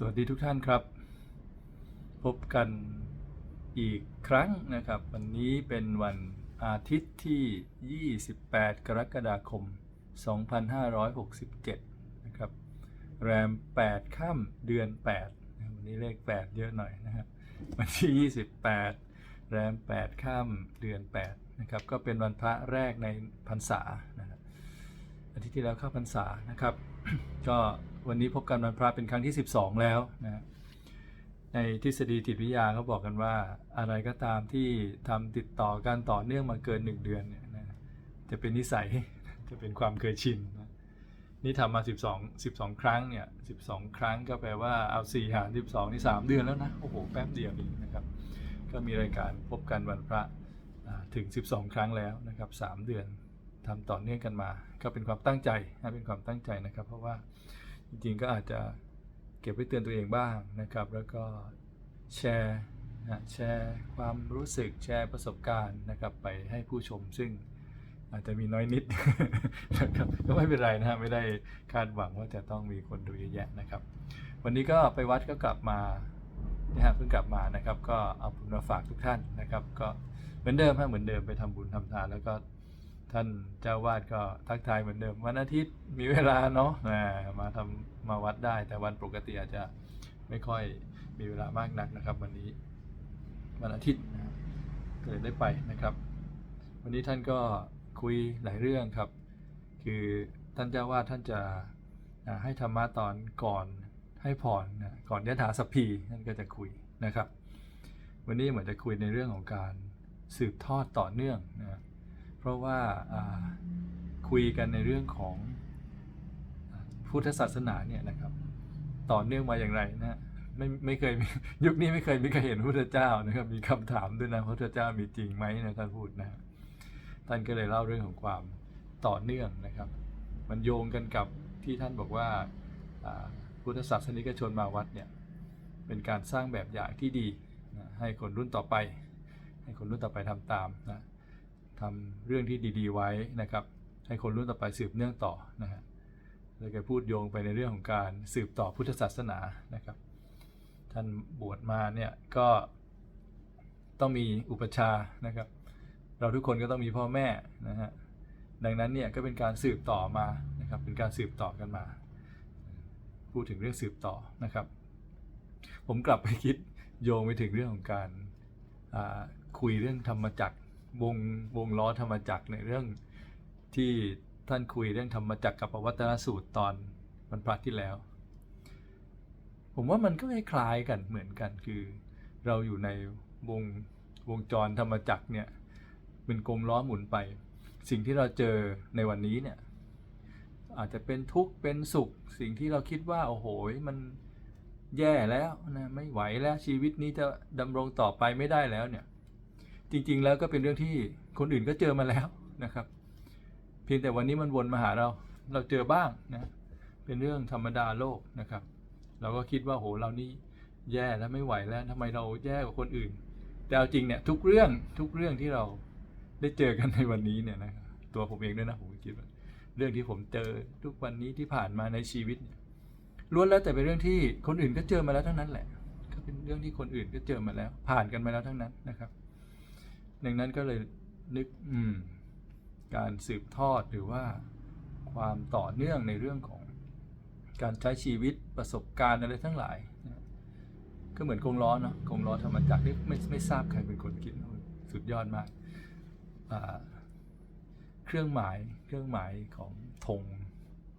สวัสดีทุกท่านครับ พบกันอีกครั้งนะครับ วันนี้เป็นวันอาทิตย์ที่ 28 กรกฎาคม 2567 นะครับ แรม 8 ค่ำเดือน 8 วันนี้เลข 8 เยอะหน่อยนะครับวันที่ 28 แรม 8 ค่ำเดือน 8 นะครับ ก็เป็นวันพระแรกในพรรษานะครับ อาทิตย์ที่แล้วเข้าพรรษานะครับ ก็วันนี้พบกันวันพระเป็นครั้งที่ 12 แล้วนะในทฤษฎีจิตวิทยาเขาบอกกันว่าอะไรก็ตามที่ทำติดต่อกันต่อเนื่องมาเกิน 1 เดือนเนี่ยนะจะเป็นนิสัยจะเป็นความเคยชินนะนี่ทำมา 12 12 ครั้งเนี่ย12 ครั้งก็แปลว่าเอา4หาร12 นี่ 3 เดือนแล้วนะ โอ้โห แป๊บเดียวเองนะครับ ก็มีรายการพบกันวันพระอ่าถึง 12 ครั้งแล้วนะครับ 3 เดือน ทำต่อเนื่องกันมา ก็เป็นความตั้งใจนะเป็นความตั้งใจนะครับ เพราะว่าจริงๆก็อาจจะเก็บไว้เตือนตัวเองบ้างนะครับ แล้วก็แชร์นะแชร์ความรู้สึกแชร์ประสบการณ์นะครับ ไปให้ผู้ชมซึ่งอาจจะมีน้อยนิดนะครับก็ไม่เป็นไรนะฮะไม่ได้คาดหวังว่าจะต้องมีคนดูเยอะแยะนะครับ วันนี้ก็ไปวัดก็กลับมานะฮะเพิ่งกลับมานะครับ ก็เอาบุญมาฝากทุกท่านนะครับ ก็เหมือนเดิมฮะเหมือนเดิมไปทำบุญทำทานแล้วก็ ท่านเจ้าวาดก็ทักทายเหมือนเดิม วันอาทิตย์มีเวลาเนาะมาทำมาวัดได้ แต่วันปกติอาจจะไม่ค่อยมีเวลามากนักนะครับ วันนี้วันอาทิตย์นะก็เลยได้ไปนะครับ วันนี้ท่านก็คุยหลายเรื่องครับ คือท่านเจ้าวาดท่านจะให้ธรรมะตอนก่อนให้พรนก่อนยถาสพพีท่านก็จะคุยนะครับ วันนี้เหมือนจะคุยในเรื่องของการสืบทอดต่อเนื่องนะ ราะว่าคุยกันในเรื่องของพุทธศาสนาเนี่ยนะครับ ต่อเนื่องมาอย่างไรนะไม่ไม่เคยยุคนี้ไม่เคยมีใครเห็นพระพุทธเจ้านะครับ มีคำถามด้วยนะพระพุทธเจ้ามีจริงไหมนะท่านพูดนะท่านก็เลยเล่าเรื่องของความต่อเนื่องนะครับ มันโยงกันกับที่ท่านบอกว่าพุทธศาสนิกชนมาวัดเนี่ยเป็นการสร้างแบบอย่างที่ดีนะให้คนรุ่นต่อไป ให้คนรุ่นต่อไปทำตามนะ ทำเรื่องที่ดี ๆ ไว้นะครับ ให้คนรุ่นต่อไปสืบเนื่องต่อนะฮะเลยก็พูดโยงไปในเรื่องของการสืบต่อพุทธศาสนานะครับ ท่านบวชมาเนี่ยก็ต้องมีอุปชานะครับ เราทุกคนก็ต้องมีพ่อแม่นะฮะดังนั้นเนี่ยก็เป็นการสืบต่อมานะครับเป็นการสืบต่อกันมา พูดถึงเรื่องสืบต่อนะครับ ผมกลับไปคิดโยงไปถึงเรื่องของการคุยเรื่องธรรมจักร วงวงล้อธรรมจักรในเรื่องที่ท่านคุยเรื่องธรรมจักรกับปวัตนสูตรตอนวันพระที่แล้ว ผมว่ามันก็คล้ายกันเหมือนกันคือ เราอยู่ในวงวงจรธรรมจักรเนี่ยเป็นกลมล้อหมุนไป สิ่งที่เราเจอในวันนี้เนี่ยอาจจะเป็นทุกข์เป็นสุข สิ่งที่เราคิดว่าโอ้โหมันแย่แล้วนะไม่ไหวแล้วชีวิตนี้จะดำรงต่อไปไม่ได้แล้วเนี่ย จริง ๆ แล้วก็เป็นเรื่องที่คนอื่นก็เจอมาแล้วนะครับ เพียงแต่วันนี้มันวนมาหาเรา เราเจอบ้างนะเป็นเรื่องธรรมดาโลกนะครับ เราก็คิดว่าโหเรานี่แย่แล้วไม่ไหวแล้วทำไมเราแย่กว่าคนอื่น แต่เอาจริงเนี่ยทุกเรื่องทุกเรื่องที่เราได้เจอกันในวันนี้เนี่ยนะครับตัวผมเองด้วยนะผมคิดว่าเรื่องที่ผมเจอทุกวันนี้ที่ผ่านมาในชีวิตล้วนแล้วแต่เป็นเรื่องที่คนอื่นก็เจอมาแล้วทั้งนั้นแหละ ก็เป็นเรื่องที่คนอื่นก็เจอมาแล้ว ผ่านกันมาแล้วทั้งนั้นนะครับ ดังนั้นก็เลยนึกอืมการสืบทอดหรือว่าความต่อเนื่องในเรื่องของการใช้ชีวิตประสบการณ์อะไรทั้งหลาย ก็เหมือนกงล้อเนาะกงล้อธรรมจักรนี่ไม่ไม่ทราบใครเป็นคนคิดนสุดยอดมากาเครื่องหมายเครื่องหมายของธง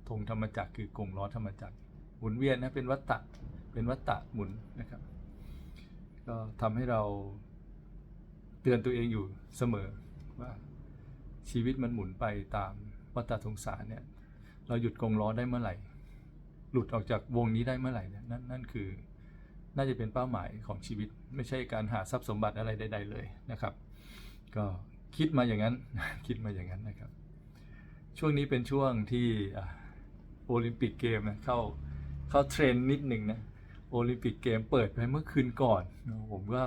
ธงธรรมจักรคือกลมล้อธรรมจักรหมุนเวียนนะเป็นวัตตะเป็นวัตตะหมุนนะครับ ก็ทำให้เรา ตือนตัวเองอยู่เสมอว่าชีวิตมันหมุนไปตามวัฏสงสารเนี่ย เราหยุดกงล้อได้เมื่อไหร่ หลุดออกจากวงนี้ได้เมื่อไหร่เนี่ยนั่นนั่นคือ น่าจะเป็นเป้าหมายของชีวิต ไม่ใช่การหาทรัพย์สมบัติอะไรใด ๆ เลยนะครับ ก็คิดมาอย่างนั้นคิดมาอย่างนั้นนะครับ ช่วงนี้เป็นช่วงที่โอลิมปิกเกมนะเข้าเข้าเทรนนิดหนึ่งนะโอลิมปิกเกมเปิดไปเมื่อคืนก่อนผมก็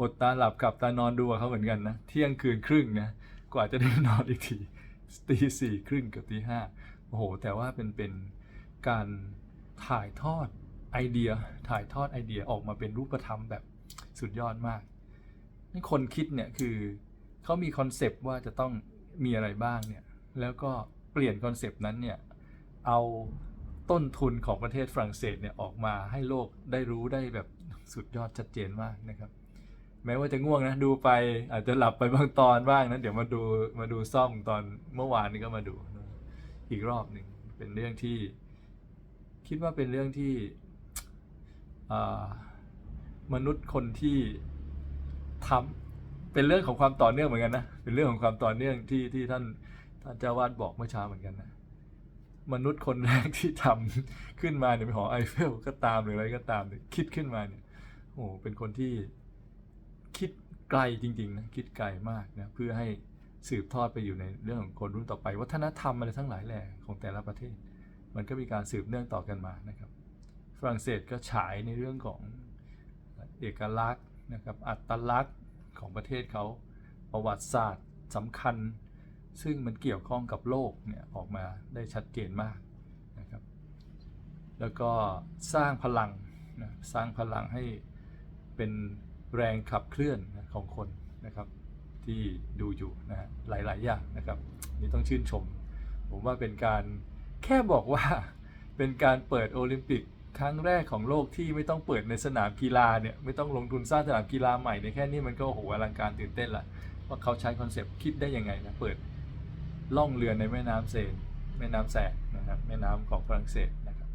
อดตาหลับกับตานอนดูกับเขาเหมือนกันนะ เที่ยงคืนครึ่งนะกว่าจะได้นอนอีกทีตีสี่ครึ่งกับตีห้าโอ้โห แต่ว่าเป็นเป็นการถ่ายทอดไอเดียถ่ายทอดไอเดียออกมาเป็นรูปธรรมแบบสุดยอดมากนี่คนคิดเนี่ยคือเขามีคอนเซปต์ว่าจะต้องมีอะไรบ้างเนี่ยแล้วก็เปลี่ยนคอนเซปต์นั้นเนี่ยเอาต้นทุนของประเทศฝรั่งเศสเนี่ยออกมาให้โลกได้รู้ได้แบบสุดยอดชัดเจนมากนะครับ แม้ว่าจะง่วงนะ ดูไปอาจจะหลับไปบางตอนบ้างนะ เดี๋ยวมาดูมาดูซ่อมตอนเมื่อวานนี้ก็มาดูอีกรอบหนึ่งเป็นเรื่องที่ คิดว่าเป็นเรื่องที่มนุษย์คนที่ทำเป็นเรื่องของความต่อเนื่องเหมือนกันนะเป็นเรื่องของความต่อเนื่องที่ที่ท่านท่านเจ้าวาดบอกเมื่อเช้าเหมือนกันนะมนุษย์คนแรกที่ทำขึ้นมาเนี่ยเป็นหอไอเฟลก็ตามหรืออะไรก็ตามเนี่ยคิดขึ้นมาเนี่ยโอ้โหเป็นคนที่ คิดไกลจริงๆนะคิดไกลมากนะเพื่อให้สืบทอดไปอยู่ในเรื่องของคนรุ่นต่อไป วัฒนธรรมอะไรทั้งหลายแหล่ของแต่ละประเทศ มันก็มีการสืบเนื่องต่อกันมานะครับฝรั่งเศสก็ฉายในเรื่องของเอกลักษณ์นะครับอัตลักษณ์ของประเทศเขาประวัติศาสตร์สำคัญ ซึ่งมันเกี่ยวข้องกับโลกเนี่ยออกมาได้ชัดเจนมากนะครับแล้วก็สร้างพลังนะสร้างพลังให้เป็น แรงขับเคลื่อนของคนนะครับ ที่ดูอยู่นะฮะหลาย ๆ อย่างนะครับ นี่ต้องชื่นชม ผมว่าเป็นการแค่บอกว่าเป็นการเปิดโอลิมปิกครั้งแรกของโลกที่ไม่ต้องเปิดในสนามกีฬาเนี่ยไม่ต้องลงทุนสร้างสนามกีฬาใหม่เนี่ยแค่นี้มันก็โอ้โหอลังการตื่นเต้นละว่าเขาใช้คอนเซปต์คิดได้ยังไงนะเปิดล่องเรือในแม่น้ำเซนแม่น้ำแสนนะครับแม่น้ำของฝรั่งเศสนะครับ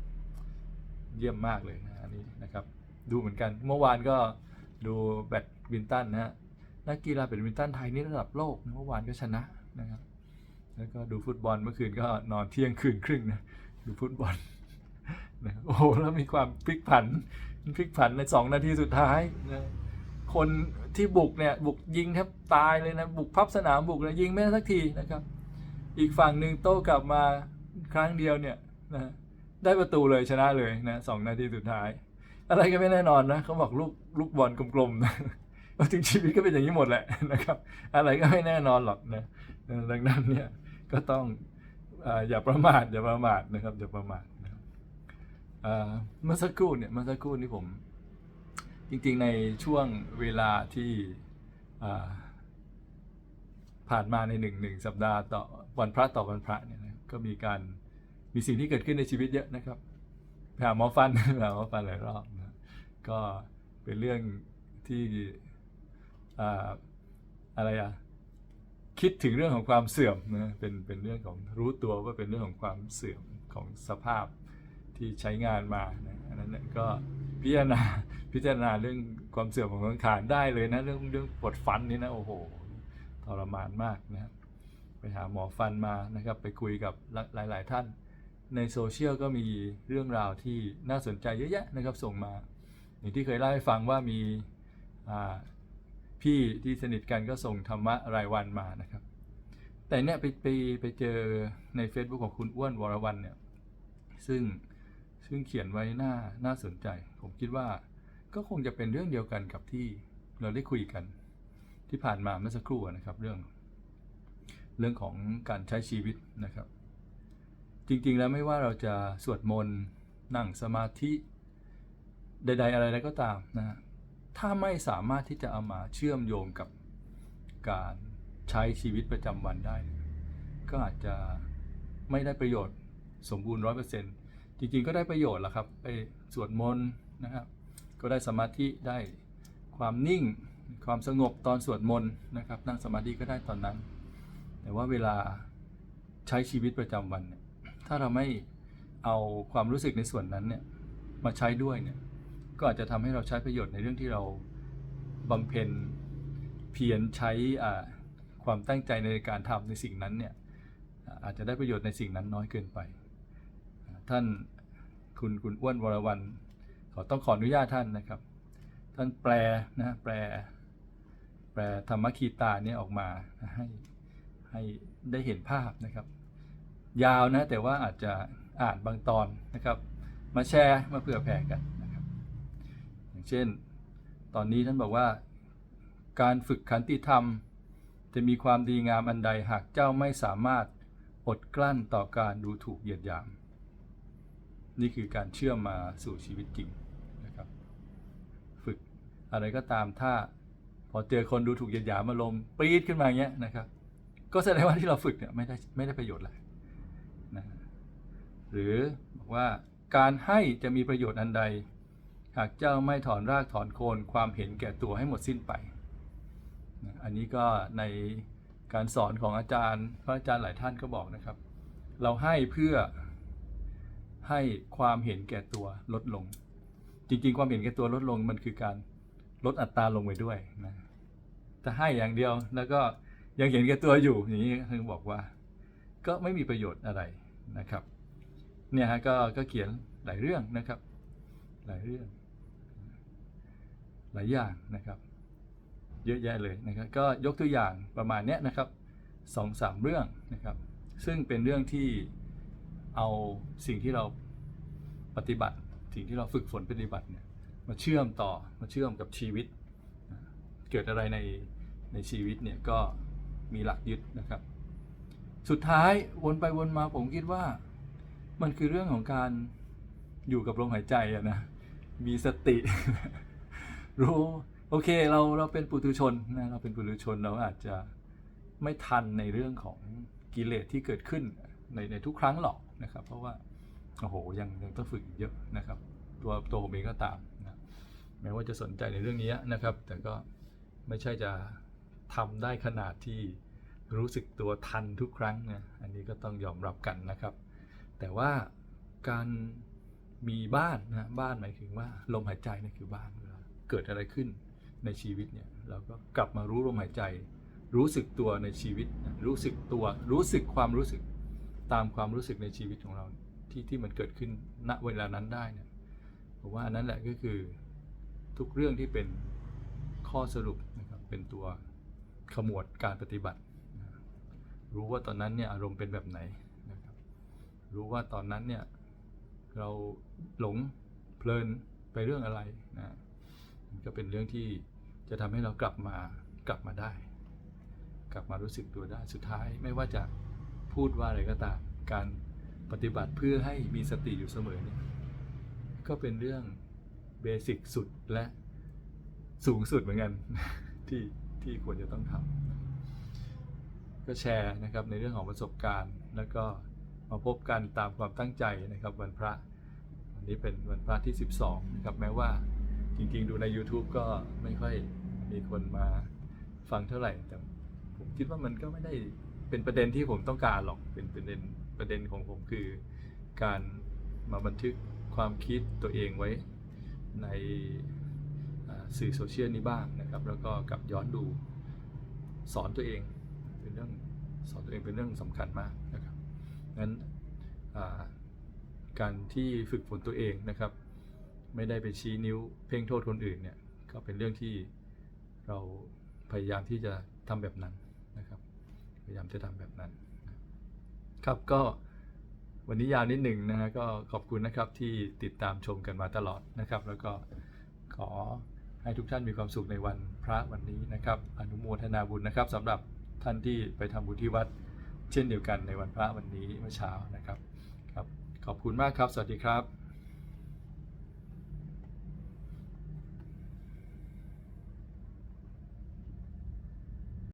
เยี่ยมมากเลยนะอันนี้นะครับ ดูเหมือนกันเมื่อวานก็ ดูแบดมินตันนะฮะนักกีฬาแบดมินตันไทยนี่ระดับโลกเมื่อวานก็ชนะนะครับ แล้วก็ดูฟุตบอลเมื่อคืนก็นอนเที่ยงคืนครึ่งนะดูฟุตบอลนะโอ้โหแล้วมีความพลิกผันพลิกผันในสองนาทีสุดท้ายนะคนที่บุกเนี่ยบุกยิงแทบตายเลยนะบุกพับสนามบุกเลยยิงไม่ได้สักทีนะครับ อีกฝั่งหนึ่งโต้กลับมาครั้งเดียวเนี่ยนะได้ประตูเลยชนะเลยนะสองนาทีสุดท้าย อะไรก็ไม่แน่นอนนะเขาบอกลูกลูกบอลกลมๆนะว่าถึงชีวิตก็เป็นอย่างนี้หมดแหละนะครับ อะไรก็ไม่แน่นอนหรอกนะดังนั้นเนี่ยก็ต้องอย่าประมาทอย่าประมาทนะครับอย่าประมาทนะครับเมื่อสักครู่เนี่ยเมื่อสักครู่นี้ผม จริงๆในช่วงเวลาที่ผ่านมาในหนึ่งหนึ่งสัปดาห์ต่อวันพระต่อวันพระเนี่ยนะก็มีการมีสิ่งที่เกิดขึ้นในชีวิตเยอะนะครับไปหาหมอฟันไปหาหมอฟันหลายรอบ ก็เป็นเรื่องที่อ่าอะไรอะคิดถึงเรื่องของความเสื่อมนะเป็นเป็นเรื่องของรู้ตัวว่าเป็นเรื่องของความเสื่อมของสภาพที่ใช้งานมานะอันนั้นเนี่ยก็พิจารณาพิจารณาเรื่องความเสื่อมของสังขารได้เลยนะเรื่องเรื่องปวดฟันนี่นะโอ้โหทรมานมากนะไปหาหมอฟันมานะครับไปคุยกับหลาย ๆ ท่าน ในโซเชียลก็มีเรื่องราวที่น่าสนใจเยอะแยะนะครับส่งมา อย่างที่เคยเล่าให้ฟังว่ามีพี่ที่สนิทกันก็ส่งธรรมะรายวันมานะครับ แต่เนี่ยไปไปไปเจอใน Facebook ของคุณอ้วนวรวันเนี่ยซึ่งซึ่งเขียนไว้น่าน่าสนใจ ผมคิดว่าก็คงจะเป็นเรื่องเดียวกันกับที่เราได้คุยกันที่ผ่านมาเมื่อสักครู่นะครับเรื่อง เรื่องของการใช้ชีวิตนะครับ จริงๆแล้วไม่ว่าเราจะสวดมนต์นั่งสมาธิ ใด ๆ อะไรๆก็ตามนะฮะถ้าไม่สามารถที่จะเอามาเชื่อมโยงกับการใช้ชีวิตประจำวันได้ ก็อาจจะไม่ได้ประโยชน์สมบูรณ์ร้อยเปอร์เซ็นต์จริงๆก็ได้ประโยชน์แหละครับไปสวดมนต์นะครับก็ได้สมาธิได้ความนิ่งความสงบตอนสวดมนต์นะครับ นั่งสมาธิก็ได้ตอนนั้น แต่ว่าเวลาใช้ชีวิตประจำวันเนี่ยถ้าเราไม่เอาความรู้สึกในส่วนนั้นเนี่ยมาใช้ด้วยเนี่ย ก็อาจจะทำให้เราใช้ประโยชน์ในเรื่องที่เราบำเพ็ญเพียรใช้ความตั้งใจในการทำในสิ่งนั้นเนี่ยอาจจะได้ประโยชน์ในสิ่งนั้นน้อยเกินไป ท่านคุณคุณอ้วนวรวันขอต้องขออนุญาตท่านนะครับ ท่านแปลนะแปล แปลธรรมคีตาเนี่ยออกมาให้ให้ได้เห็นภาพนะครับ ยาวนะแต่ว่าอาจจะอ่านบางตอนนะครับ มาแชร์มาเผื่อแผ่กันนะ เช่น ตอนนี้ท่านบอกว่า การฝึกขันติธรรม จะมีความดีงามอันใดหากเจ้าไม่สามารถอดกลั้นต่อการดูถูกเหยียดหยาม นี่คือการเชื่อมมาสู่ชีวิตจริงนะครับ ฝึกอะไรก็ตามถ้าพอเจอคนดูถูกเหยียดหยามอารมณ์ปี๊ดขึ้นมาอย่างเงี้ยนะครับ ก็แสดงว่าที่เราฝึกเนี่ยไม่ได้ไม่ได้ประโยชน์เลยนะหรือบอกว่าการให้จะมีประโยชน์อันใด หากเจ้าไม่ถอนรากถอนโคนความเห็นแก่ตัวให้หมดสิ้นไป อันนี้ก็ในการสอนของอาจารย์ พระอาจารย์หลายท่านก็บอกนะครับ เราให้เพื่อให้ความเห็นแก่ตัวลดลง จริงๆ ความเห็นแก่ตัวลดลงมันคือการลดอัตราลงไปด้วยนะแต่ให้อย่างเดียวแล้วก็ยังเห็นแก่ตัวอยู่อย่างนี้ท่านบอกว่า ก็ไม่มีประโยชน์อะไรนะครับ เนี่ยฮะก็ก็เขียนหลายเรื่องนะครับ หลายเรื่อง หลายอย่างนะครับ เยอะแยะเลยนะครับ ก็ยกตัวอย่างประมาณเนี้ยนะครับสองสามเรื่องนะครับ ซึ่งเป็นเรื่องที่เอาสิ่งที่เราปฏิบัติ สิ่งที่เราฝึกฝนปฏิบัติเนี่ยมาเชื่อมต่อมาเชื่อมกับชีวิตนะเกิดอะไรในในชีวิตเนี่ยก็มีหลักยึดนะครับ สุดท้ายวนไปวนมาผมคิดว่ามันคือเรื่องของการอยู่กับลมหายใจอะนะ มีสติ รู้โอเคเราเราเป็นปุถุชนนะเราเป็นปุถุชนเราอาจจะไม่ทันในเรื่องของกิเลสที่เกิดขึ้นในในทุกครั้งหรอกนะครับ เพราะว่าโอ้โหยังยังต้องฝึกเยอะนะครับ ตัวตัวผมเองก็ตามนะแม้ว่าจะสนใจในเรื่องนี้นะครับ แต่ก็ไม่ใช่จะทำได้ขนาดที่รู้สึกตัวทันทุกครั้งนะอันนี้ก็ต้องยอมรับกันนะครับ แต่ว่าการมีบ้านนะบ้านหมายถึงว่าลมหายใจนี่คือบ้านเเกิดอะไรขึ้นในชีวิตเนี่ยเราก็กลับมารู้ลมหายใจ รู้สึกตัวในชีวิต รู้สึกตัวรู้สึกความรู้สึกตามความรู้สึกในชีวิตของเราที่ที่มันเกิดขึ้นณเวลานั้นได้เนี่ยผมว่าอันนั้นแหละก็คือทุกเรื่องที่เป็นข้อสรุปนะครับเป็นตัวขมวดการปฏิบัติ รู้ว่าตอนนั้นเนี่ยอารมณ์เป็นแบบไหนนะครับรู้ว่าตอนนั้นเนี่ยเราหลงเพลินไปเรื่องอะไรนะ มันก็เป็นเรื่องที่จะทำให้เรากลับมากลับมาได้ กลับมารู้สึกตัวได้สุดท้ายไม่ว่าจะพูดว่าอะไรก็ตามการปฏิบัติเพื่อให้มีสติอยู่เสมอเนี่ยก็เป็นเรื่องเบสิกสุดและสูงสุดเหมือนกันที่ที่ควรจะต้องทำก็แชร์นะครับในเรื่องของประสบการณ์ แล้วก็มาพบกันตามความตั้งใจนะครับวันพระวันนี้เป็นวันพระที่ 12นะครับแม้ว่า จริงๆ ดูใน YouTube ก็ไม่ค่อยมีคนมาฟังเท่าไหร่ แต่ผมคิดว่ามันก็ไม่ได้เป็นประเด็นที่ผมต้องการหรอก เป็นประเด็นประเด็นของผมคือ การมาบันทึกความคิดตัวเองไว้ในสื่อโซเชียลนี้บ้างนะครับ แล้วก็กลับย้อนดูสอนตัวเองเป็นเรื่องสอนตัวเองเป็นเรื่องสำคัญมากนะครับ งั้นการที่ฝึกฝนตัวเองนะครับ ไม่ได้ไปชี้นิ้วเพ่งโทษคนอื่นเนี่ยก็เป็นเรื่องที่เราพยายามที่จะทำแบบนั้นนะครับ พยายามจะทำแบบนั้น ครับก็วันนี้ยาวนิดหนึ่งนะฮะก็ขอบคุณนะครับที่ติดตามชมกันมาตลอดนะครับ แล้วก็ขอให้ทุกท่านมีความสุขในวันพระวันนี้นะครับ อนุโมทนาบุญนะครับสำหรับท่านที่ไปทำบุญที่วัด เช่นเดียวกันในวันพระวันนี้เมื่อเช้านะครับครับ ขอบคุณมากครับ สวัสดีครับ